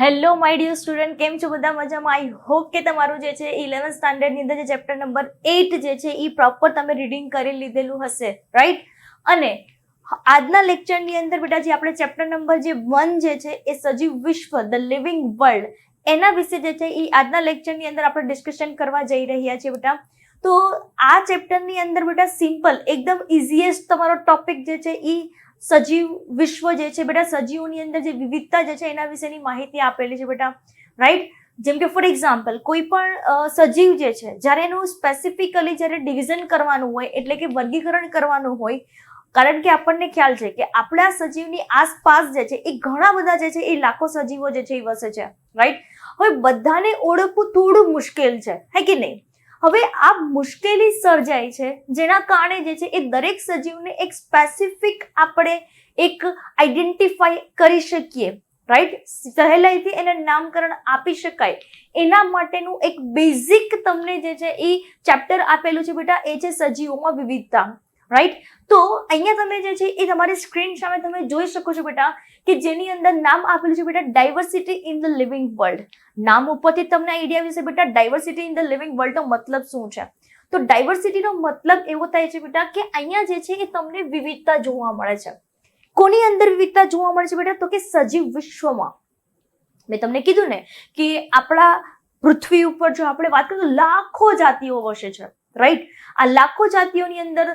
Hello, my dear student, કેમ છો બધા મજામાં? આઈ હોપ કે તમારું જે છે ઇલેવન્થ સ્ટાન્ડર્ડની અંદર જે ચેપ્ટર નંબર એઇટ જે છે, એ પ્રોપર તમે રીડિંગ કરી લીધેલું હશે રાઈટ અને આજના લેક્ચરની અંદર બેટા જે આપણે ચેપ્ટર નંબર જે વન જે છે, એ સજીવ વિશ્વ ધ લિવિંગ વર્લ્ડ એના વિશે જે છે, એ આજના લેક્ચરની અંદર આપણે ડિસ્કશન કરવા જઈ રહ્યા છીએ બેટા. તો આ ચેપ્ટરની અંદર બેટા સિમ્પલ એકદમ ઇઝીએસ્ટ તમારો ટોપિક જે છે, એ સજીવ વિશ્વ જે છે, બેટા, સજીવોની અંદર જે વિવિધતા જે છે, એના વિશેની માહિતી આપેલી છે, બેટા. રાઈટ જેમ કે ફોર એક્ઝામ્પલ કોઈ પણ સજીવ જે છે, જ્યારે એનું સ્પેસિફિકલી જ્યારે ડિવિઝન કરવાનું હોય, એટલે કે વર્ગીકરણ કરવાનું હોય, કારણ કે આપણને ખ્યાલ છે કે આપણા સજીવની આસપાસ જે છે, એ ઘણા બધા જે છે, એ લાખો સજીવો જે છે, એ વસે છે. રાઈટ હવે બધાને ઓળખવું થોડું મુશ્કેલ છે, હે કે નહીં? હવે આ મુશ્કેલી સર્જાય છે, જેના કારણે જે છે એ દરેક સજીવને એક સ્પેસિફિક આપણે એક આઈડેન્ટિફાઈ કરી શકીએ રાઈટ સહેલાઈથી એને નામકરણ આપી શકાય. એના માટેનું એક બેઝિક તમને જે છે એ ચેપ્ટર આપેલું છે બેટા, એ છે સજીવોમાં વિવિધતા. રાઈટ તો અહીંયા તમે જે છે એ તમારી સ્ક્રીન સામે તમે જોઈ શકો છો બેટા કે જેની અંદર નામ આપેલું છે બેટા diversity in the living world નામ ઉપરથી તમને આઈડિયા વિશે બેટા ડાયવર્સિટી ઇન ધ લિવિંગ વર્લ્ડનો મતલબ શું છે? તો ડાયવર્સિટીનો મતલબ એવો થાય છે બેટા કે અહીંયા જે છે એ તમને વિવિધતા જોવા મળે છે. કોની અંદર વિવિધતા જોવા મળે છે બેટા? તો કે સજીવ વિશ્વમાં. મેં તમને કીધું ને કે આપણા પૃથ્વી ઉપર જો આપણે વાત કરીએ તો લાખો જાતિઓ વસે છે રાઈટ આ લાખો જાતિઓની અંદર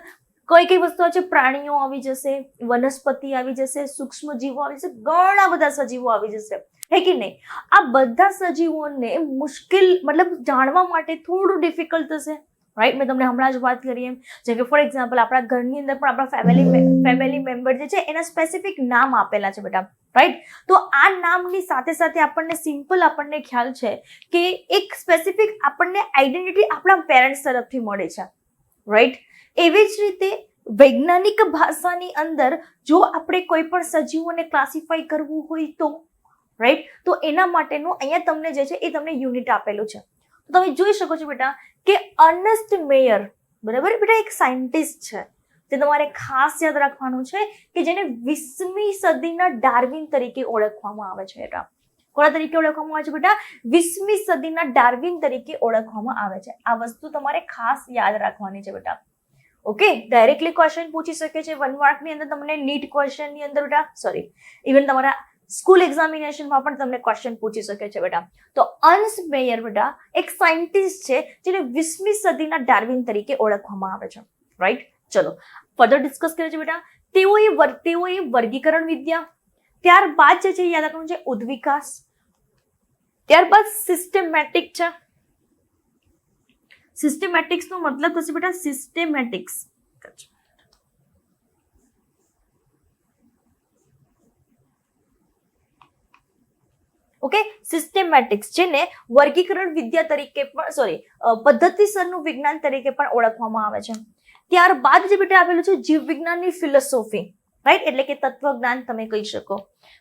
કઈ કઈ વસ્તુઓ છે? પ્રાણીઓ આવી જશે, વનસ્પતિ આવી જશે સૂક્ષ્મ જીવો આવી જશે, ઘણા બધા સજીવો આવી જશે. હે કે નહીં? આ બધા સજીવોને મુશ્કેલ, મતલબ જાણવા માટે થોડું ડિફિકલ્ટ થશે. રાઈટ મેં તમને હમણાં જ વાત કરી એમ. જેમ કે ફોર એક્ઝામ્પલ આપણા ઘરની અંદર પણ આપણા ફેમિલી ફેમિલી મેમ્બર જે છે, એના સ્પેસિફિક નામ આપેલા છે બેટા રાઈટ તો આ નામની સાથે સાથે આપણને સિમ્પલ આપણને ખ્યાલ છે કે એક સ્પેસિફિક આપણને આઈડેન્ટિટી આપણા પેરેન્ટ્સ તરફથી મળે છે. રાઈટ એવી જ રીતે વૈજ્ઞાનિક ભાષાની અંદર જો આપણે કોઈ પણ સજીવોને ક્લાસિફાઈ કરવું હોય તો રાઈટ તો એના માટેનું અહીંયા તમને જે છે એ તમને યુનિટ આપેલું છે. તો તમે જોઈ શકો છો બેટા કે અર્નેસ્ટ મેયર, બરાબર? બેટા એક સાયન્ટિસ્ટ છે. તે તમારે ખાસ યાદ રાખવાનું છે કે જેને વીસમી સદીના ડાર્વિન તરીકે ઓળખવામાં આવે છે બેટા. કોના તરીકે ઓળખવામાં આવે છે બેટા? વીસમી સદીના ડાર્વિન તરીકે ઓળખવામાં આવે છે. આ વસ્તુ તમારે ખાસ યાદ રાખવાની છે બેટા. ઓકે ડાયરેક્ટલી ક્વેશ્ચન પૂછી શકે છે. વન માર્કની અંદર તમને નીટ ક્વેશ્ચનની અંદર બેટા સોરી ઇવન તમારા સ્કૂલ એક્ઝામિનેશનમાં પણ તમને ક્વેશ્ચન પૂછી શકે છે બેટા. તો અન્સ મેયર બેટા, એક સાયન્ટિસ્ટ છે, જેને વીસમી સદીના ડાર્વિન તરીકે ઓળખવામાં આવે છે. રાઈટ ચલો ફર્ધર ડિસ્કસ કરીએ છીએ બેટા. તેઓએ તેઓએ વર્ગીકરણ વિદ્યા, ત્યારબાદ જે છે યાદ રાખવાનું છે ઉદ્વિકાસ. ત્યારબાદ સિસ્ટમેટિક છે. સિસ્ટમેટિક્સનો મતલબ થશે બેટા સિસ્ટેમેટિક્સ ઓકે સિસ્ટેમેટિક્સ જેને વર્ગીકરણ વિદ્યા તરીકે પણ સોરી પદ્ધતિસરનું વિજ્ઞાન તરીકે પણ ઓળખવામાં આવે છે. ત્યારબાદ જે બેટા આવેલું છે જીવ વિજ્ઞાનની ફિલોસોફી રાઈટ એટલે કે તત્વજ્ઞાન તમે કહી શકો.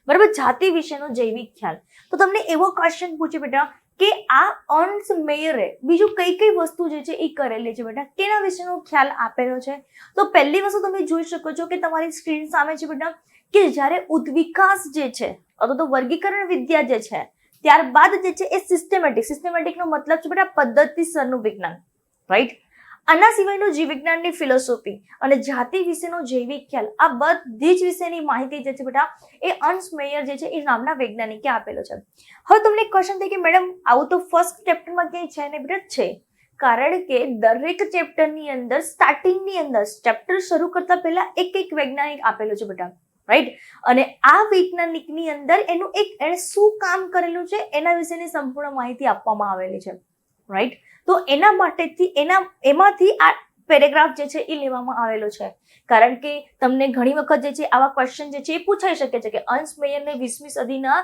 બરાબર? જાતિ વિશેનો જૈવિક ખ્યાલ. તો તમને એવો ક્વેશ્ચન પૂછે બેટા કે આ અર્ન્સ મેયરે બીજું કઈ કઈ વસ્તુ જે છે એ કરેલી છે બેટા? તેના વિશેનો ખ્યાલ આપેલો છે? તો પહેલી વસ્તુ તમે જોઈ શકો છો કે તમારી સ્ક્રીન સામે છે બેટા, કે જ્યારે ઉદ્વિકાસ જે છે, અથવા તો વર્ગીકરણ વિદ્યા જે છે, ત્યારબાદ જે છે એ સિસ્ટેમેટિક સિસ્ટેમેટિકનો મતલબ છે બેટા પદ્ધતિસરનું વિજ્ઞાન. રાઈટ આના સિવાયનું જીવ વિજ્ઞાનની ફિલોસોફી અને જાતિ વિશેનો જૈવિક ખ્યાલ, આ બધી જ વિશેની માહિતી જે છે બેટા, એ અંશ મેયર જે છે એ નામના વૈજ્ઞાનિકે આપેલો છે. હવે તમને ક્વેશ્ચન થાય કે મેડમ, આવું તો ફર્સ્ટ ચેપ્ટરમાં ક્યાંય છે ને બેટા છે? કારણ કે દરેક ચેપ્ટરની અંદર સ્ટાર્ટિંગની અંદર ચેપ્ટર શરૂ કરતા પહેલા એક એક વૈજ્ઞાનિક આપેલો છે બેટા રાઈટ અને આ વૈજ્ઞાનિકની અંદર એનું એક, એણે શું કામ કરેલું છે? એના વિશેની સંપૂર્ણ માહિતી આપવામાં આવેલી છે રાઈટ તો એના માટેથી, એના, એમાંથી આ પેરેગ્રાફ જે છે એ લેવામાં આવેલો છે. કારણ કે તમને ઘણી વખત જે છે આવા ક્વેશ્ચન જે છે એ પૂછાઈ શકે છે કે અંશ મેયરને વીસમી સદીના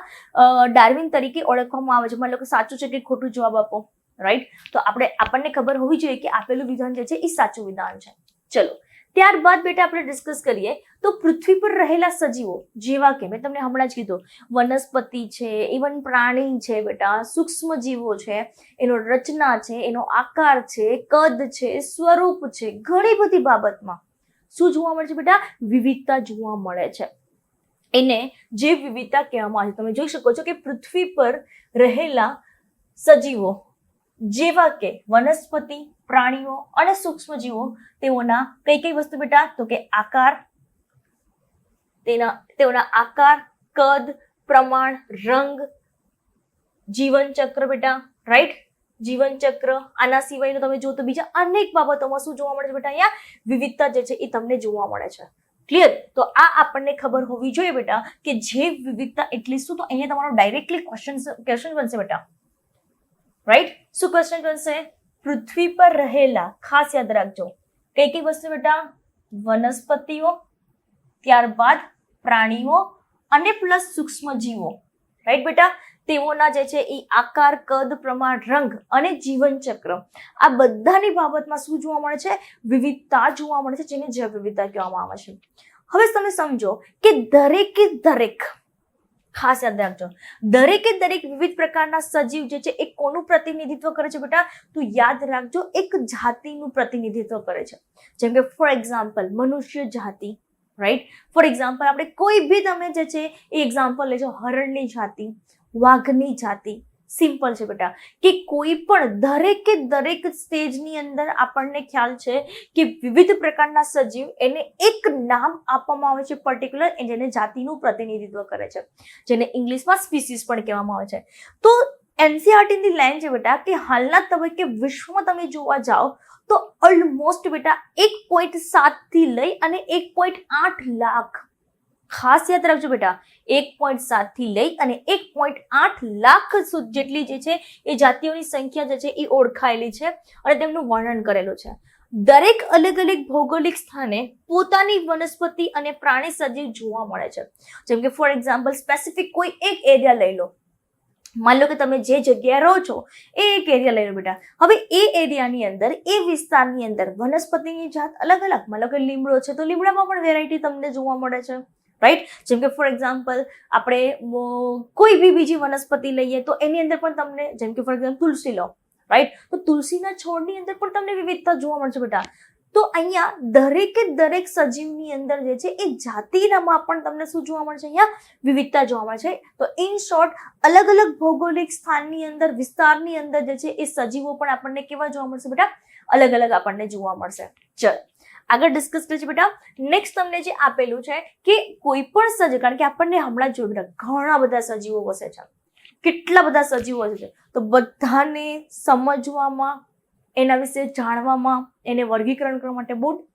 ડાર્વિન તરીકે ઓળખવામાં આવે છે. મતલબ કે સાચું છે કે ખોટું જવાબ આપો રાઈટ તો આપણે, આપણને ખબર હોવી જોઈએ કે આપેલું વિધાન જે છે એ સાચું વિધાન છે. ચલો ત્યારબાદ બેટા આપણે ડિસ્કસ કરીએ તો પૃથ્વી પર રહેલા સજીવો, જેવા કે મેં તમને હમણાં જ કીધું, વનસ્પતિ છે ઇવન પ્રાણી છે બેટા સૂક્ષ્મ જીવો છે, એનો રચના છે, એનો આકાર છે, કદ છે, સ્વરૂપ છે, ઘણી બધી બાબતમાં. શું જોવા મળે છે બેટા? વિવિધતા જોવા મળે છે. એને જે વિવિધતા કહેવામાં આવે છે. તમે જોઈ શકો છો કે પૃથ્વી પર રહેલા સજીવો, જેવા કે વનસ્પતિ પ્રાણીઓ અને સૂક્ષ્મજીવો તેઓના કઈ કઈ વસ્તુ બેટા? તો કે આકાર, તેના, તેઓના આકાર, કદ, પ્રમાણ, રંગ જીવન ચક્ર બેટા રાઈટ જીવન ચક્ર આના સિવાયનું તમે જો તો બીજા અનેક બાબતોમાં શું જોવા મળે છે બેટા અહીંયા? વિવિધતા જે છે એ તમને જોવા મળે છે. ક્લિયર તો આ આપણને ખબર હોવી જોઈએ બેટા કે જે વિવિધતા એટલે શું? તો અહીંયા તમારો ડાયરેક્ટલી ક્વેશ્ચન ક્વેશ્ચન બનશે બેટા. રાઈટ શું ક્વેશ્ચન બનશે? પૃથ્વી પર રહેલા, ખાસ યાદ રાખજો. કઈ કઈ વસ્તુ બેટા? વનસ્પતિઓ, ત્યારબાદ પ્રાણીઓ અને પ્લસ સૂક્ષ્મ જીવો રાઈટ બેટા? તેઓના જે છે એ આકાર, કદ, પ્રમાણ, રંગ અને જીવન ચક્ર આ બધાની બાબતમાં શું જોવા મળે છે? વિવિધતા જોવા મળે છે, જેને જૈવ વિવિધતા કહેવામાં આવે છે. હવે તમે સમજો કે દરેકે દરેક ખાસ યાદ રાખજો. દરેકે દરેક વિવિધ પ્રકારના સજીવ જે છે એ કોનું પ્રતિનિધિત્વ કરે છે બેટા? તું યાદ રાખજો, એક જાતિનું પ્રતિનિધિત્વ કરે છે. જેમ કે ફોર એક્ઝામ્પલ મનુષ્ય જાતિ રાઈટ ફોર એક્ઝામ્પલ આપણે કોઈ બી તમે જે છે એ એક્ઝામ્પલ લેજો. હરણની જાતિ, વાઘની જાતિ સિમ્પલ છે બેટા. કે કોઈ પણ દરેકે દરેક સ્ટેજની અંદર આપણને ખ્યાલ છે કે વિવિધ પ્રકારના સજીવ એને એક નામ આપવામાં આવે છે પર્ટિક્યુલર જેને જાતિનું પ્રતિનિધિત્વ કરે છે. જેને ઇંગ્લિશમાં સ્પીસીસ પણ કહેવામાં આવે છે. તો એનસીઆરટીની લાઈન છે બેટા કે હાલના તબક્કે વિશ્વમાં તમે જોવા જાઓ તો ઓલમોસ્ટ બેટા એક પોઈન્ટ સાતથી લઈ અને એક પોઈન્ટ આઠ લાખ ખાસ યાદ રાખજો બેટા. એક પોઈન્ટ સાતથી લઈ અને એક પોઈન્ટ આઠ લાખ જેટલી જે છે એ જાતિઓની સંખ્યા જે છે એ ઓળખાયેલી છે અને તેમનું વર્ણન કરેલું છે. દરેક અલગ અલગ ભૌગોલિક સ્થાને પોતાની વનસ્પતિ અને પ્રાણી સજીવ જોવા મળે છે. જેમ કે ફોર એક્ઝામ્પલ સ્પેસિફિક કોઈ એક એરિયા લઈ લો. માની લો કે તમે જે જગ્યાએ રહો છો એ એક એરિયા લઈ લો બેટા. હવે એ એરિયાની અંદર, એ વિસ્તારની અંદર વનસ્પતિની જાત અલગ અલગ. માની લો કે લીમડો છે તો લીમડામાં પણ વેરાયટી તમને જોવા મળે છે. રાઈટ જેમ કે ફોર એક્ઝામ્પલ આપણે કોઈ બી બીજી વનસ્પતિ લઈએ તો એની અંદર પણ તમને, જેમ કે ફોર એક્ઝામ્પલ તુલસી લો. રાઈટ તો તુલસીના છોડની અંદર પણ તમને વિવિધતા જોવા મળશે બેટા. તો અહીંયા દરેકે દરેક સજીવની અંદર જે છે, એ જાતિનામાં પણ તમને શું જોવા મળશે? અહીંયા વિવિધતા જોવા મળે છે તો ઇન શોર્ટ અલગ અલગ ભૌગોલિક સ્થાનની અંદર, વિસ્તારની અંદર જે છે, એ સજીવો પણ આપણને કેવા જોવા મળશે બેટા? અલગ અલગ આપણને જોવા મળશે. ચલો. આગળ ડિસ્કસ કરીએ બેટા. નેક્સ્ટ તમને જે આપેલું છે કે કોઈ પણ સજીવ કારણ કે આપણને હમણાં જોયું બેટા, ઘણા બધા સજીવો વસે છે. કેટલા બધા સજીવો વસે છે. તો બધાને સમજવામાં, એના વિશે જાણવામાં, એને વર્ગીકરણ કરવા માટે બહુ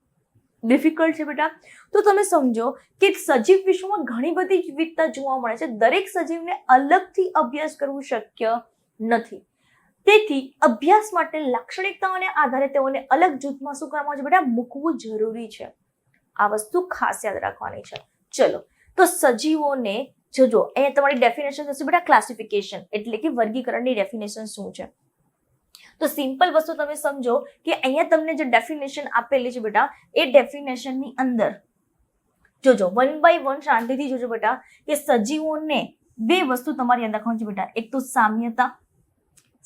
ડિફિકલ્ટ છે બેટા. તો તમે સમજો કે સજીવ વિશ્વમાં ઘણી બધી વિવિધતા જોવા મળે છે. દરેક સજીવને અલગથી અભ્યાસ કરવું શક્ય નથી. તેથી અભ્યાસ માટે લાક્ષણિકતાઓને આધારે તેઓને અલગ જૂથમાં શું કરવામાં આવે છે બેટા? મૂકવું જરૂરી છે. આ વસ્તુ ખાસ યાદ રાખવાની છે. ચલો, તો સજીવોને જોજો અહીંયા તમારી ડેફિનેશન થશે બેટા ક્લાસિફિકેશન એટલે કે વર્ગીકરણની ડેફિનેશન શું છે? તો સિમ્પલ વસ્તુ તમે સમજો કે અહીંયા તમને જે ડેફિનેશન આપેલી છે બેટા, એ ડેફિનેશનની અંદર જોજો વન બાય વન શાંતિથી જોજો બેટા કે સજીવોને બે વસ્તુ તમારે યાદ રાખવાની છે બેટા, એક તો સામ્યતા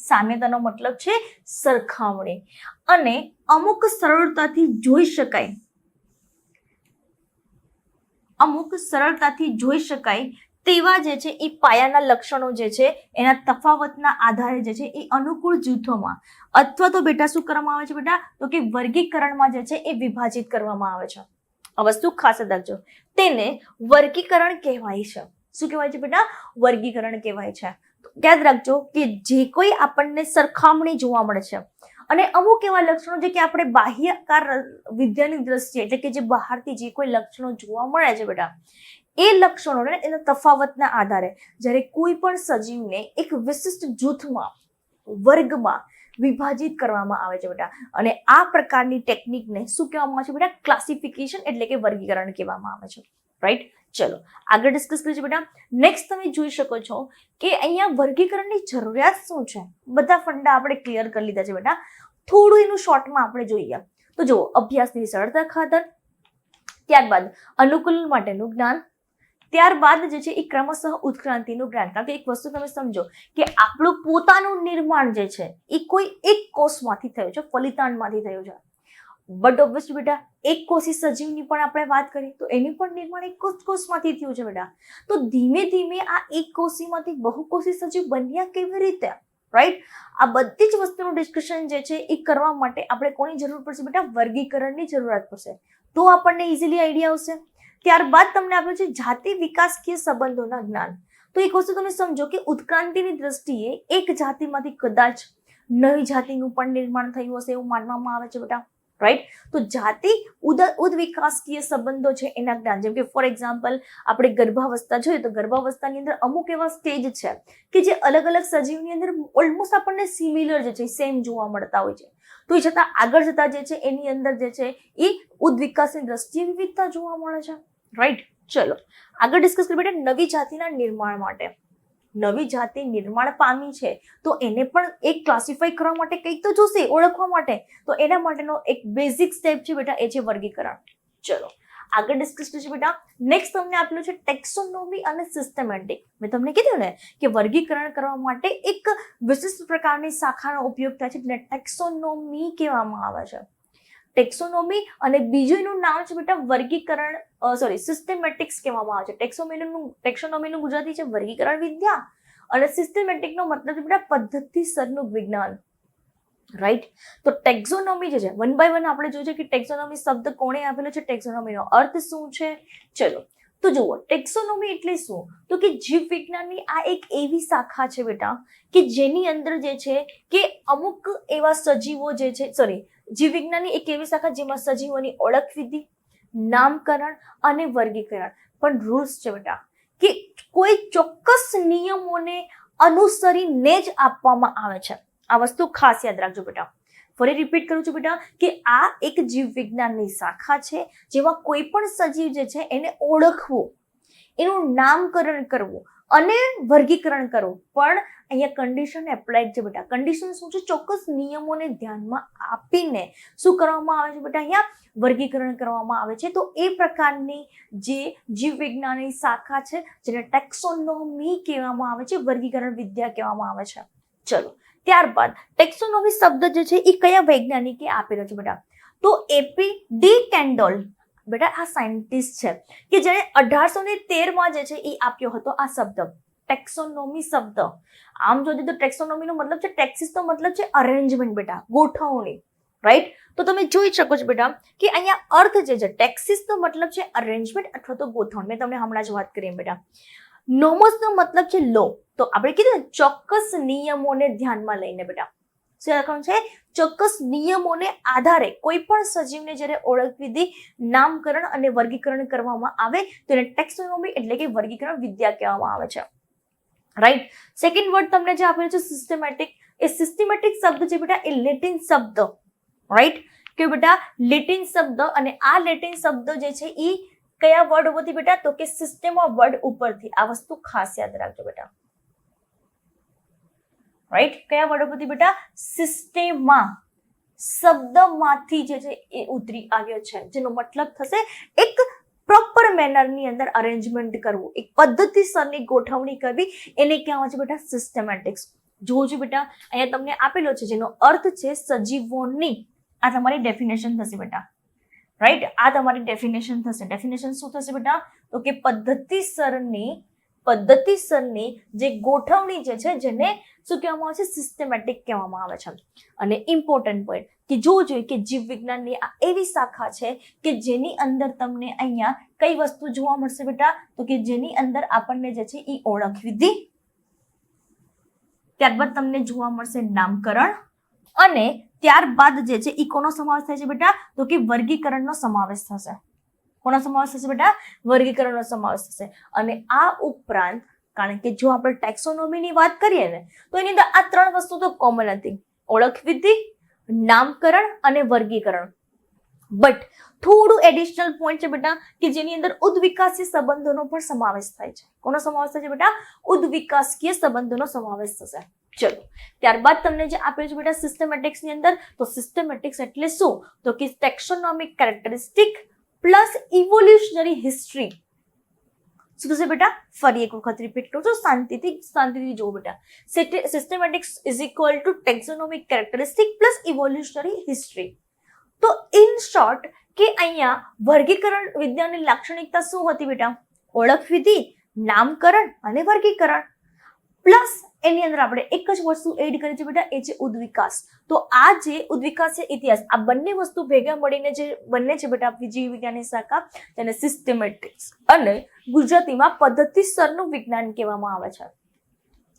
સામ્યતાનો મતલબ છે સરખામણી. અને અમુક સરળતાથી જોઈ શકાય. અમુક સરળતાથી જોઈ શકાય તેવા જે છે એ પાયાના લક્ષણો જે છે, એના તફાવતના આધારે જે છે એ અનુકૂળ જૂથોમાં. અથવા તો બેટા શું કરવામાં આવે છે બેટા? તો કે વર્ગીકરણમાં જે છે એ વિભાજિત કરવામાં આવે છે. આ વસ્તુ ખાસ યાદ તેને વર્ગીકરણ કહેવાય છે. શું કહેવાય છે બેટા? વર્ગીકરણ કહેવાય છે. યાદ રાખજો કે જે કોઈ આપણને સરખામણી જોવા મળે છે. અને અમુક એવા લક્ષણો જે કે આપણે બાહ્યકાર વિદ્યાની દ્રષ્ટિએ, એટલે કે જે બહારથી જે કોઈ લક્ષણો જોવા મળે છે બેટા, એ લક્ષણોને એના તફાવતના આધારે જ્યારે કોઈ પણ સજીવને એક વિશિષ્ટ જૂથમાં, વર્ગમાં વિભાજિત કરવામાં આવે છે બેટા. અને આ પ્રકારની ટેકનિકને શું કહેવામાં આવે છે બેટા? ક્લાસિફિકેશન એટલે કે વર્ગીકરણ કહેવામાં આવે છે. રાઈટ ચલો, આગળ ડિસ્કસ કરીશું બેટા. નેક્સ્ટ તમે જોઈ શકો છો કે અહીંયા વર્ગીકરણની જરૂરિયાત શું છે? બધા ફંડા આપણે ક્લિયર કરી લીધા છે બેટા. થોડું એનું શોર્ટમાં આપણે જોઈએ. તો જુઓ, અભ્યાસની સરળતા ખાતર, ત્યારબાદ અનુકૂલન માટેનું જ્ઞાન, ત્યારબાદ જે છે એ ક્રમશઃ ઉત્ક્રાંતિનું જ્ઞાન. કારણ કે એક વસ્તુ તમે સમજો કે આપણું પોતાનું નિર્માણ જે છે એ કોઈ એક કોષમાંથી થયું છે ફલિતાંડમાંથી થયું છે. બટ ઓબ્વિયસલી બેટા, એક કોષી સજીવની પણ આપણે વાત કરીએ, તો એની પણ નિર્માણ એક કોષ કોષમાંથી થયું છે, બેટા. તો ધીમે ધીમે આ એક કોષીમાંથી બહુકોષી સજીવ બન્યા કેવી રીતે? રાઈટ આ બધી જ વસ્તુનું ડિસ્કશન જે છે, એ કરવા માટે આપણે કોની જરૂર પડશે, બેટા? વર્ગીકરણની જરૂરત પડશે. તો આપણને ઇઝીલી આઈડિયા આવશે. ત્યારબાદ તમને આપ્યું છે જાતિ વિકાસકીય સંબંધોના જ્ઞાન. તો એક વસ્તુ તમે સમજો કે ઉત્ક્રાંતિની દ્રષ્ટિએ એક જાતિમાંથી કદાચ નવી જાતિનું પણ નિર્માણ થયું હશે એવું માનવામાં આવે છે, બેટા. રાઈટ તો જાતિ ઉદ, ઉદ્વિકાસકીય સંબંધો છે એના જ્ઞાન. જેમ કે ફોર એક્ઝામ્પલ આપણે ગર્ભાવસ્થા જોઈએ તો ગર્ભાવસ્થાની અંદર અમુક એવા સ્ટેજ છે કે જે અલગ અલગ સજીવની અંદર ઓલમોસ્ટ આપણને સિમિલર જે છે સેમ જોવા મળતા હોય છે. તો એ છતાં આગળ જતા જે છે, એની અંદર જે છે, એ ઉદ્વિકાસની દ્રષ્ટિએ વિવિધતા જોવા મળે છે. રાઈટ ચલો, આગળ ડિસ્કસ કરીએ નવી જાતિના નિર્માણ માટે. નવી જાતિ નિર્માણ પામી છે, તો એને પણ એક ક્લાસિફાઈ કરવા માટે કંઈક તો જોશે, ઓળખવા માટે. તો એના માટેનો એક બેઝિક સ્ટેપ છે બેટા, એ છે વર્ગીકરણ. ચલો, આગળ ડિસ્કસ કરીશું બેટા. નેક્સ્ટ તમને આપેલું છે ટેક્સોનોમી અને સિસ્ટમેટિક મેં તમને કીધું ને કે વર્ગીકરણ કરવા માટે એક વિશિષ્ટ પ્રકારની શાખાનો ઉપયોગ થાય છે જેને ટેક્સોનોમી કહેવામાં આવે છે. ટેક્સોનોમી અને બીજું એનું નામ છે બેટા વર્ગીકરણ સોરી સિસ્ટેમેટિક્સ કહેવામાં આવે છે. ટેક્સોમીનું ટેક્સોનોમીનું ગુજરાતી છે વર્ગીકરણ વિદ્યા અને સિસ્ટેમેટિકનો મતલબ છે બેટા પદ્ધતિસરનું વિજ્ઞાન રાઈટ તો ટેક્સોનોમી જે છે વન બાય વન આપણે છે કે ટેક્સોનોમી શબ્દ કોણે આપેલો છે? ટેક્સોનોમીનો અર્થ શું છે? ચલો, તો જુઓ, ટેક્સોનોમી એટલે શું? તો કે જીવ વિજ્ઞાનની આ એક એવી શાખા છે બેટા કે જેની અંદર જે છે કે અમુક એવા સજીવો જે છે સોરી જીવ વિજ્ઞાનની એક એવી શાખા જેમાં સજીવોની ઓળખ વિધિ, નામકરણ અને વર્ગીકરણ. પણ રૂલ્સ છે બેટા, કે કોઈ ચોક્કસ નિયમોને અનુસરીને જ આપવામાં આવે છે. આ વસ્તુ ખાસ યાદ રાખજો બેટા. ફરી રિપીટ કરું છું બેટા, કે આ એક જીવવિજ્ઞાનની શાખા છે, જેમાં કોઈ પણ સજીવ જે છે એને ઓળખવું. એનું નામકરણ કરવું. અને વર્ગીકરણ કરો. પણ અહીંયા કન્ડિશન એપ્લાય છે બેટા. કન્ડિશન શું છે? ચોક્કસ નિયમોને ધ્યાનમાં આપીને શું કરવામાં આવે છે બેટા? અહીંયા વર્ગીકરણ કરવામાં આવે છે. તો એ પ્રકારની જે જીવવિજ્ઞાનની શાખા છે, જેને ટેક્સોનોમી કહેવામાં આવે છે, વર્ગીકરણ વિદ્યા કહેવામાં આવે છે. ચલો, ત્યારબાદ ટેક્સોનોમી શબ્દ જે છે એ કયા વૈજ્ઞાનિકે આપેલો છે બેટા? તો એપી ડી કેન્ડોલ બેટા, આ સાયન્ટિસ્ટ છે કે જેણે અઢારસો ને તેરમાં જે છે એ આપ્યો હતો આ શબ્દ ટેક્સોનોમી શબ્દ. આમ જોઈએ તો ટેક્સોનોમીનો મતલબ છે ટેક્સિસ તો મતલબ છે અરેન્જમેન્ટ બેટા, ગોઠવણી રાઈટ તો તમે જોઈ શકો છો બેટા કે અહીંયા અર્થ જે છે ટેક્સિસ નો મતલબ છે અરેન્જમેન્ટ અથવા તો ગોઠવણ. મેં તમને હમણાં જ વાત કરી બેટા. નોમસ નો મતલબ છે લો તો આપણે કીધું ચોક્કસ નિયમોને ધ્યાનમાં લઈને બેટા શું લખવાનું છે, ચોક્કસ નિયમોને આધારે કોઈ પણ સજીવને જ્યારે ઓળખ વિધિ નામકરણ અને વર્ગીકરણ કરવામાં આવે, તો એને ટેક્સોનોમી એટલે કે વર્ગીકરણ વિદ્યા કહેવામાં આવે છે. રાઈટ સેકન્ડ વર્ડ તમને જે આપેલું છે સિસ્ટમેટિક એ સિસ્ટમેટિક શબ્દ છે બેટા, એ લેટિન શબ્દ. રાઈટ કે બેટા લેટિન શબ્દ અને આ લેટિન શબ્દ જે છે એ કયા વર્ડ ઉપરથી બેટા? તો કે સિસ્ટમ ઓફ વર્ડ ઉપરથી. આ વસ્તુ ખાસ યાદ રાખજો બેટા. રાઈટ કયા વર્ડ બેટા? સિસ્ટેમમાં શબ્દમાંથી જે છે એ ઉતરી આવ્યો છે. જેનો મતલબ થશે એક પ્રોપર મેનરની અંદર અરેન્જમેન્ટ કરવું. એક પદ્ધતિસરની ગોઠવણી કરવી. એને કહેવાય છે બેટા સિસ્ટમેટિક્સ જોજો બેટા, અહીંયા તમને આપેલો છે, જેનો અર્થ છે સજીવોની. આ તમારી ડેફિનેશન થશે બેટા. રાઈટ આ તમારી ડેફિનેશન થશે. ડેફિનેશન શું થશે બેટા? તો કે પદ્ધતિસરની પદ્ધતિસરની જે ગોઠવણી જે છે જેને શું કહેવામાં આવે છે? સિસ્ટમેટિક કહેવામાં આવે છે. અને ઇમ્પોર્ટન્ટ પોઈન્ટ કે જો જોઈએ કે જીવ વિજ્ઞાનની આ એવી શાખા છે કે જેની અંદર તમને અહીંયા કઈ વસ્તુ જોવા મળશે બેટા? તો કે જેની અંદર આપણને જે છે એ ઓળખ ત્યારબાદ તમને જોવા મળશે નામકરણ અને ત્યારબાદ જે છે એ કોનો સમાવેશ થાય છે બેટા? તો કે વર્ગીકરણનો સમાવેશ થશે. કોનો સમાવેશ થશે બેટા? વર્ગીકરણનો સમાવેશ થશે. અને આ ઉપરાંત, કારણ કે જો આપણે ટેક્સોનોમીની વાત કરીએ ને, તો એની અંદર આ ત્રણ વસ્તુ તો કોમન હતી. ઓળખ વિધિ, નામકરણ અને વર્ગીકરણ. બટ થોડું એડિશનલ પોઈન્ટ છે બેટા, કે જેની અંદર ઉદ્વિકાસીય સંબંધોનો પણ સમાવેશ થાય છે. કોનો સમાવેશ થાય છે બેટા? ઉદ્વિકાસકીય સંબંધોનો સમાવેશ થશે. ચલો, ત્યારબાદ તમને જે આપેલું છે બેટા સિસ્ટમેટિક્સની અંદર, તો સિસ્ટમેટિક્સ એટલે શું? તો કે taxonomic characteristic plus evolutionary history. શું થશે બેટા? ફરી એક વખત રિપીટ કરું છું. શાંતિથી શાંતિથી જુઓ બેટા. Systematics is equal to taxonomic characteristic plus evolutionary history તો ઇન શોર્ટ કે અહીંયા વર્ગીકરણ વિજ્ઞાનની લાક્ષણિકતા શું હતી બેટા? ઓળખ વિધિ, નામકરણ અને વર્ગીકરણ. પ્લસ એની અંદર આપણે એક જ વસ્તુ એડ કરી છે બેટા, એ છે ઉદ્વિકાસ. તો આ જે ઉદ્વિકાસ છે, ઇતિહાસ, આ બંને વસ્તુ ભેગા મળીને જે બંને છે બેટા જીવ વિજ્ઞાનની શાખા, તેને સિસ્ટમેટિક્સ અને ગુજરાતીમાં પદ્ધતિસરનું વિજ્ઞાન કહેવામાં આવે છે.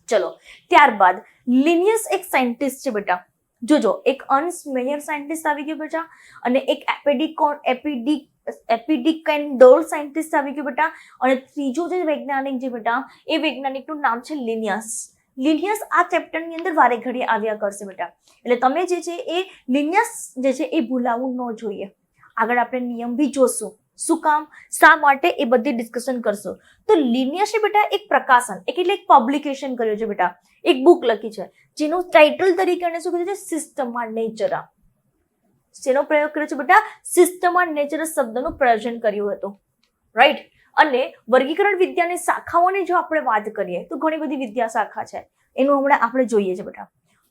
ચલો, ત્યારબાદ, લિનિયસ એક સાયન્ટિસ્ટ છે બેટા. જોજો, એક અન્સ મેયર સાયન્ટિસ્ટ આવી ગયો બેટા અને એક એપેડિકોન એપિડિક ડોલ સાયન્ટિસ્ટ આવી ગયો બેટા. અને ત્રીજો જે વૈજ્ઞાનિક જે બેટા, એ વૈજ્ઞાનિકનું નામ છે લિનિયસ. લિનિયસ આ ચેપ્ટરની અંદર વારે ઘડીએ આવ્યા કરશે બેટા. એટલે તમે જે છે એ લિનિયસ જે છે એ ભૂલાવવું ન જોઈએ. આગળ આપણે નિયમ બી જોશું. શું કામ? શા માટે એ બધી ડિસ્કશન કરશો? તો લિનિયસે બેટા એક પ્રકાશન એટલે એક પબ્લિકેશન કર્યું છે બેટા. એક બુક લખી છે. જેનું ટાઇટલ તરીકે એને શું કીધું છે? સિસ્ટમા નેચરા શેનો પ્રયોગ કર્યો છે બેટા? સિસ્ટમા નેચર શબ્દનું પ્રયોજન કર્યું હતું. રાઈટ અને વર્ગીકરણ વિદ્યાની શાખાઓની જો આપણે વાત કરીએ, તો ઘણી બધી વિદ્યા શાખા છે. એનું હમણાં આપણે જોઈએ છે બેટા.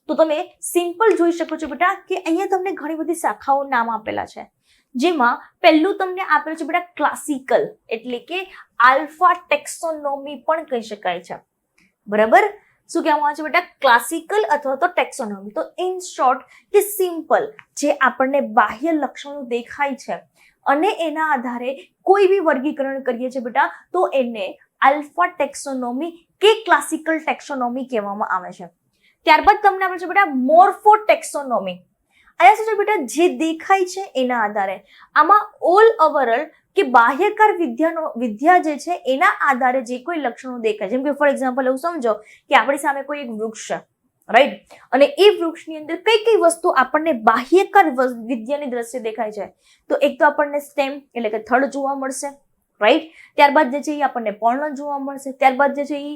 તો તમે સિમ્પલ જોઈ શકો છો બેટા કે અહીંયા તમને ઘણી બધી શાખાઓ નામ આપેલા છે. જેમાં પહેલું તમને આપેલું છે બેટા ક્લાસિકલ એટલે કે આલ્ફા ટેક્સોનોમી પણ કહી શકાય છે. બરાબર? શું કહેવામાં આવે છે બેટા? ક્લાસિકલ અથવા તો ટેક્સોનોમી તો ઇન શોર્ટ કે સિમ્પલ જે આપણને બાહ્ય લક્ષણો દેખાય છે અને એના આધારે કોઈ બી વર્ગીકરણ કરીએ છીએ બેટા, તો એને આલ્ફા ટેક્સોનોમી કે ક્લાસિકલ ટેક્સોનોમી કહેવામાં આવે છે. ત્યારબાદ તમને આપણે છે બેટા મોર્ફો ટેક્સોનોમી. અહીંયા છે બેટા? જે દેખાય છે એના આધારે. આમાં ઓલ ઓવરઓલ કે બાહ્યકાર વિદ્યાનો, વિદ્યા જે છે એના આધારે જે કોઈ લક્ષણો દેખાય જેમ કે ફોર એક્ઝામ્પલ એવું સમજો કે આપણી સામે કોઈ એક વૃક્ષ છે. રાઈટ અને એ વૃક્ષની અંદર કઈ કઈ વસ્તુ આપણને બાહ્યકર વિદ્યાની દ્રષ્ટિએ દેખાય છે? તો એક તો આપણને સ્ટેમ, એટલે કે થડ જોવા મળશે. રાઈટ ત્યારબાદ જે છે એ આપણને પર્ણ જોવા મળશે. ત્યારબાદ જે છે એ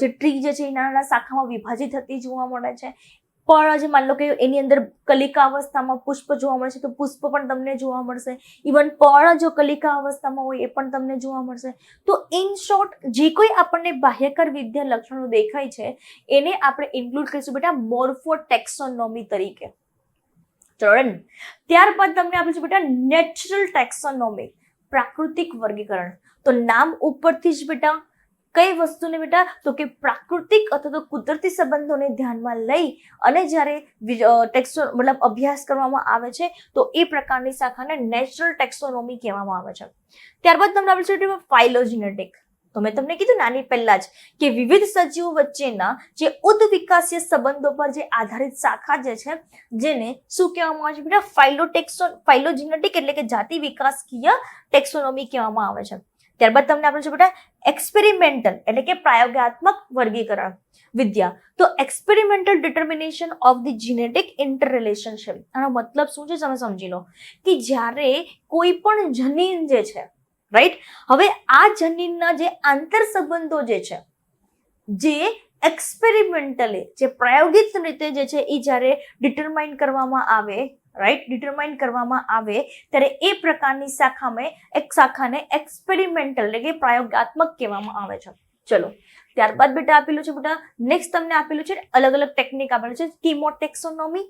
જે ટ્રી જે છે એ નાના નાના શાખામાં વિભાજિત થતી જોવા મળે છે. પર્ણ જે માન લો કે એની અંદર કલિકા અવસ્થામાં પુષ્પ જોવા મળશે તો પુષ્પ પણ તમને જોવા મળશે. ઇવન પર્ણ જો કલિકા અવસ્થામાં હોય એ પણ તમને જોવા મળશે. તો ઇન શોર્ટ જે કોઈ આપણને બાહ્યકર વિદ્યા લક્ષણો દેખાય છે, એને આપણે ઇન્ક્લુડ કરીશું બેટા મોર્ફો ટેક્સોનોમી તરીકે ત્યારબાદ તમને આપણે છે બેટા નેચરલ ટેક્સોનોમી પ્રાકૃતિક વર્ગીકરણ. તો નામ ઉપરથી જ બેટા કઈ વસ્તુને બેટા? તો કે પ્રાકૃતિક અથવા તો કુદરતી સંબંધોને ધ્યાનમાં લઈ અને જ્યારે ટેક્સો, મતલબ અભ્યાસ કરવામાં આવે છે, તો એ પ્રકારની શાખાને નેચરલ ટેક્સોનોમી કહેવામાં આવે છે. ત્યારબાદ તમને આપણે છે ફાઇલોજિનેટિક. તો મેં તમને કીધું નાની પહેલા જ કે વિવિધ સજીવો વચ્ચેના જે ઉદ્વિકાસીય સંબંધો પર જે આધારિત શાખા જે છે, જેને શું કહેવામાં આવે છે બેટા? ફાઇલોટેક્સો, ફાઇલોજિનેટિક એટલે કે જાતિ વિકાસકીય ટેક્સોનોમી કહેવામાં આવે છે. ત્યારબાદ તમને આપણે છે બેટા એક્સપેરિમેન્ટલ એટલે કે પ્રયોગાત્મક વર્ગીકરણ વિદ્યા. તો experimental determination of the genetic inter relationship આનો મતલબ શું છે? તમે સમજી લો કે જ્યારે કોઈ પણ જનીન જે છે રાઈટ હવે આ જનીનના જે આંતર સંબંધો જે છે, જે એક્સપેરિમેન્ટલી જે પ્રાયોગિક રીતે જે છે એ જ્યારે ડિટરમાઇન કરવામાં આવે રાઈટ ડિટરમાઇન કરવામાં આવે, ત્યારે એ પ્રકારની શાખામાં એક શાખાને એક્સપેરિમેન્ટલ એટલે કે પ્રયોગાત્મક કહેવામાં આવે છે. ચલો, ત્યારબાદ બેટા આપેલું છે બેટા નેક્સ્ટ તમને આપેલું છે અલગ અલગ ટેકનિક આપેલું છે કીમોટેક્સોનોમી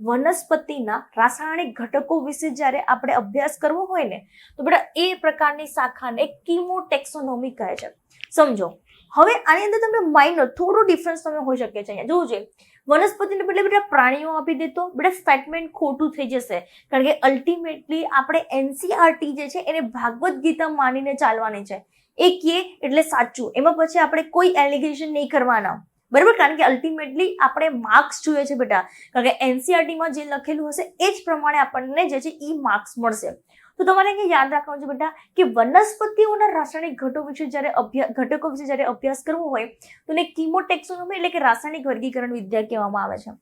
વનસ્પતિના રાસાયણિક ઘટકો વિશે જ્યારે આપણે અભ્યાસ કરવો હોય ને, તો બેટા એ પ્રકારની શાખાને કીમોટેક્સોનોમી કહે છે. સમજો હવે આની અંદર તમને માઇનર થોડું ડિફરન્સ તમે હોઈ શકે છે અહીંયા. જોવું છે વનસ્પતિને બદલે બધા પ્રાણીઓ આપી દેતો બધા સ્ટેટમેન્ટ ખોટું થઈ જશે. કારણ કે અલ્ટિમેટલી આપણે એનસીઆરટી જે છે, એને ભાગવત ગીતા માનીને ચાલવાની છે. એ કે એટલે સાચું. એમાં પછી આપણે કોઈ એલિગેશન નહીં કરવાના. બરાબર? કારણ કે અલ્ટિમેટલી આપણે માર્ક્સ જોઈએ છે બેટા કારણ કે એનસીઆરટીમાં જે લખેલું હશે, એ જ પ્રમાણે આપણને જે છે એ માર્ક્સ મળશે. તો તમારે અહીંયા યાદ રાખવાનું છે બેટા કે વનસ્પતિઓના રાસાયણિક ઘટકો વિશે જ્યારે અભ્યાસ ઘટકો વિશે જ્યારે અભ્યાસ કરવો હોય, તો એને કિમોટેક્સોનોમી એટલે કે રાસાયણિક વર્ગીકરણ વિદ્યા કહેવામાં આવે છે.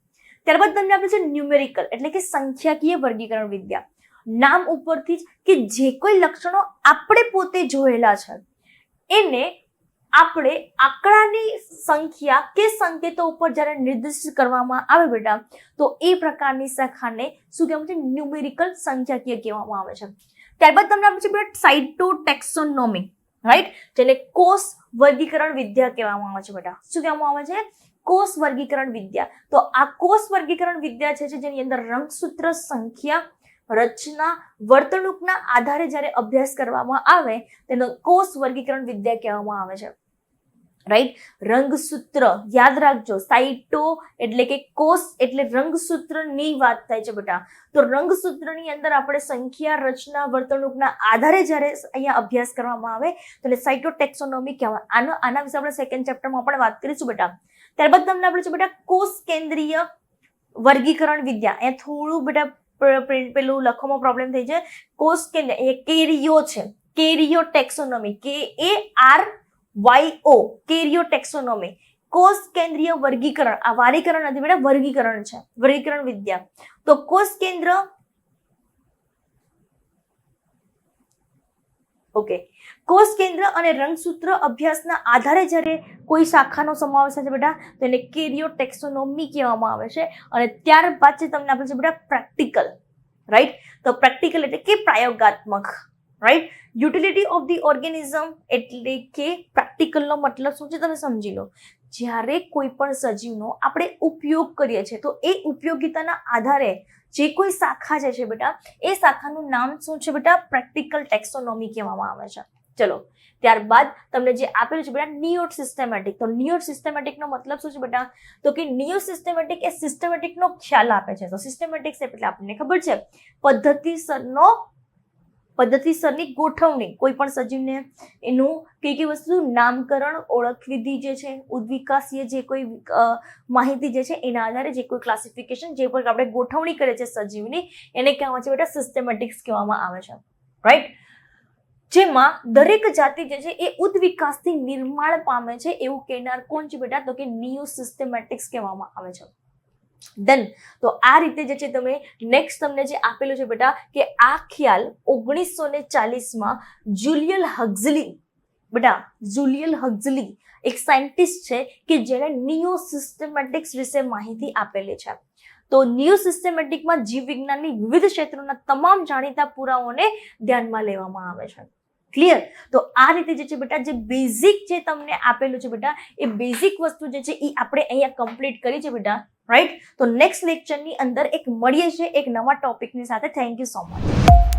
ત્યારબાદ તમને આપણે છે ન્યુમેરિકલ એટલે કે સંખ્યાકીય વર્ગીકરણ વિદ્યા. નામ ઉપરથી જ કે જે કોઈ લક્ષણો આપણે પોતે જોયેલા છે, એને આપણે આંકડાની સંખ્યા કે સંકેતો ઉપર જ્યારે નિર્દિષ્ટ કરવામાં આવે બેટા, તો એ પ્રકારની શાખાને શું કહેવામાં છે ન્યુમેરિકલ સંખ્યાકીય કહેવામાં આવે છે. ત્યારબાદ તમને આપે છે બેટા સાઇટોટેક્સોનોમી રાઈટ જેને કોષ વર્ગીકરણ વિદ્યા કહેવામાં આવે છે બેટા. શું કહેવામાં આવે છે? કોષ વર્ગીકરણ વિદ્યા. તો આ કોષ વર્ગીકરણ વિદ્યા છે જેની અંદર રંગસૂત્ર સંખ્યા, રચના, વર્તણૂકના આધારે જ્યારે અભ્યાસ કરવામાં આવે, તેનો કોષ વર્ગીકરણ વિદ્યા કહેવામાં આવે છે. રાઈટ રંગસૂત્ર, યાદ રાખજો સાઇટો એટલે કે કોષ એટલે રંગસૂત્રની વાત થાય છે બેટા. તો રંગસૂત્રની અંદર આપણે સંખ્યા, રચના, વર્તણૂકના આધારે જ્યારે અહીંયા અભ્યાસ કરવામાં આવે, તો સાઇટો સાઇટોટેક્સોનોમી કહેવાય. આનો, આના વિશે આપણે સેકન્ડ ચેપ્ટરમાં પણ વાત કરીશું બેટા. ત્યારબાદ તમને આપણે છે બેટા કોષ કેન્દ્રીય વર્ગીકરણ વિદ્યા. અહીંયા થોડું બેટા પેલું લખવામાં પ્રોબ્લેમ થઈ છે કોષ કેન્દ્ર એ કેરિયો છે. કેરિયો ટેક્સોનોમી કે A R Y O karyotaxonomy કોષ કેન્દ્રીય વર્ગીકરણ. આ વારીકરણ નથી બેટા વર્ગીકરણ છે. વર્ગીકરણ વિદ્યા. તો કોષ કેન્દ્ર ઓકે કોષ કેન્દ્ર અને રંગસૂત્ર અભ્યાસના આધારે જ્યારે કોઈ શાખાનો સમાવેશ થાય છે બેટા, તો એને કેરિયો ટેક્સોનોમી કહેવામાં આવે છે. અને ત્યારબાદ છે તમને આપણે છે બેટા, પ્રેક્ટિકલ. રાઈટ તો પ્રેક્ટિકલ એટલે કે પ્રયોગાત્મક. Right utility of the organism એટલે કે પ્રેક્ટિકલનો મતલબ શું છે તમે સમજી લો. જ્યારે કોઈ પણ સજીવનો આપણે ઉપયોગ કરીએ છીએ, તો એ ઉપયોગિતાના આધારે જે કોઈ શાખા જે છે બેટા, એ શાખાનું નામ શું છે બેટા? પ્રેક્ટિકલ ટેક્સોનોમી કહેવામાં આવે છે. ચલો, ત્યારબાદ તમને જે આપેલું છે બેટા નિયોટ સિસ્ટેમેટિક તો નિયોટ સિસ્ટેમેટિકનો મતલબ શું છે બેટા? તો કે નિયો સિસ્ટેમેટિક એ સિસ્ટેમેટિકનો ખ્યાલ આપે છે. તો સિસ્ટેમેટિક્સ એટલે આપણને ખબર છે, પદ્ધતિસરનો પદ્ધતિસરની ગોઠવણી, કોઈ પણ સજીવને એનું કઈ કઈ વસ્તુ નામકરણ, ઓળખ વિધિ જે છે, ઉદ્વિકાસીય જે કોઈ માહિતી જે છે, એના આધારે જે કોઈ ક્લાસિફિકેશન જે પણ આપણે ગોઠવણી કરે છે સજીવની, એને કહેવામાં છે બેટા સિસ્ટેમેટિક્સ કહેવામાં આવે છે. રાઈટ જેમાં દરેક જાતિ જે છે એ ઉદ્વિકાસથી નિર્માણ પામે છે એવું કહેનાર કોણ છે બેટા? તો કે નિયો સિસ્ટેમેટિક્સ કહેવામાં આવે છે. દેન તો આ રીતે જે છે તમે નેક્સ્ટ તમને જે આપેલું છે બેટા કે આ ખ્યાલ ઓગણીસો ને ચાલીસમાં જુલિયલ હગઝલી, બેટા જુલિયલ હગઝલી એક સાયન્ટિસ્ટ છે કે જેણે નિયો સિસ્ટમેટિક્સ વિશે માહિતી આપેલી છે. તો ન્યૂ સિસ્ટેમેટિકમાં જીવ વિજ્ઞાનની વિવિધ ક્ષેત્રોના તમામ જાણીતા પુરાવાઓને ધ્યાનમાં લેવામાં આવે છે. ક્લિયર તો આ રીતે જે છે બેટા, જે બેઝિક જે તમને આપેલું છે બેટા, એ બેઝિક વસ્તુ જે છે એ આપણે અહીંયા કમ્પ્લીટ કરી છે બેટા રાઈટ તો નેક્સ્ટ લેક્ચરની અંદર એક મળીએ છીએ એક નવા ટોપિકની સાથે. Thank you so much